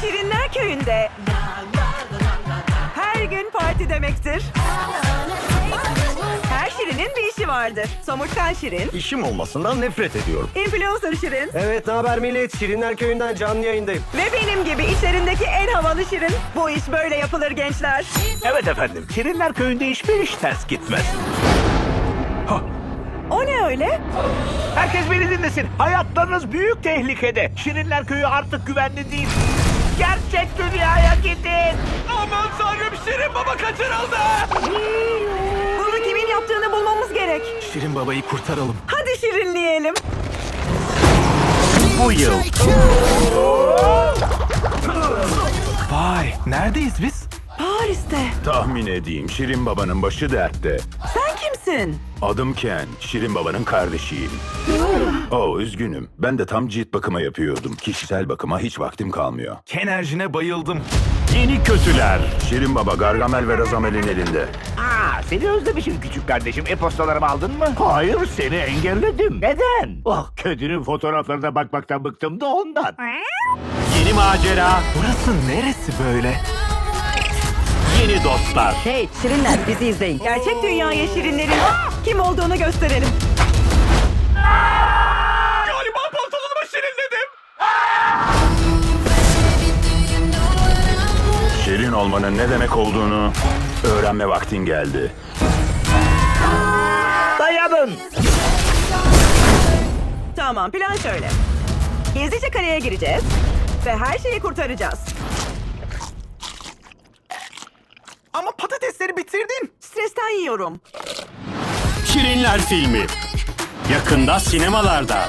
Şirinler köyünde her gün parti demektir. Her şirinin bir işi vardır. Somurtkan şirin, İşim olmasından nefret ediyorum. influencer şirin Evet ne haber millet? Şirinler Köyü'nden canlı yayındayım. ve benim gibi işlerindeki en havalı şirin. Bu iş böyle yapılır gençler. Evet efendim. Şirinler köyünde hiçbir iş ters gitmez. O ne öyle? Herkes beni dinlesin. Hayatlarınız büyük tehlikede. Şirinler köyü artık güvenli değil. Gerçek dünyaya gidin. Aman tanrım Şirin baba kaçırıldı. Bunu kimin yaptığını bulmamız gerek. Şirin babayı kurtaralım. Hadi şirinleyelim. Bu yıl. Vay neredeyiz biz? Paris'te. Tahmin edeyim Şirin babanın başı dertte. Sen kimsin? Adım Ken, Şirin babanın kardeşiyim. oh üzgünüm. Ben de tam cilt bakıma yapıyordum. Kişisel bakıma hiç vaktim kalmıyor. Enerjine bayıldım. Yeni kötüler. Şirin baba Gargamel ve Razamel'in elinde. Aa, seni özlemişim küçük kardeşim. E-postalarımı aldın mı? Hayır seni engelledim. Neden? Oh kötünün fotoğraflarına bakmaktan bıktım da ondan. Yeni macera. Burası neresi böyle? Dostlar. Hey şirinler bizi izleyin. Gerçek dünyaya şirinlerin kim olduğunu gösterelim. Galiba pantolonumu şirinledim. Şirin olmanın ne demek olduğunu öğrenme vaktin geldi. Dayanın. Tamam plan şöyle. Gizlice kaleye gireceğiz ve her şeyi kurtaracağız. Ama patatesleri bitirdin. Stresten yiyorum. Şirinler filmi. Yakında sinemalarda.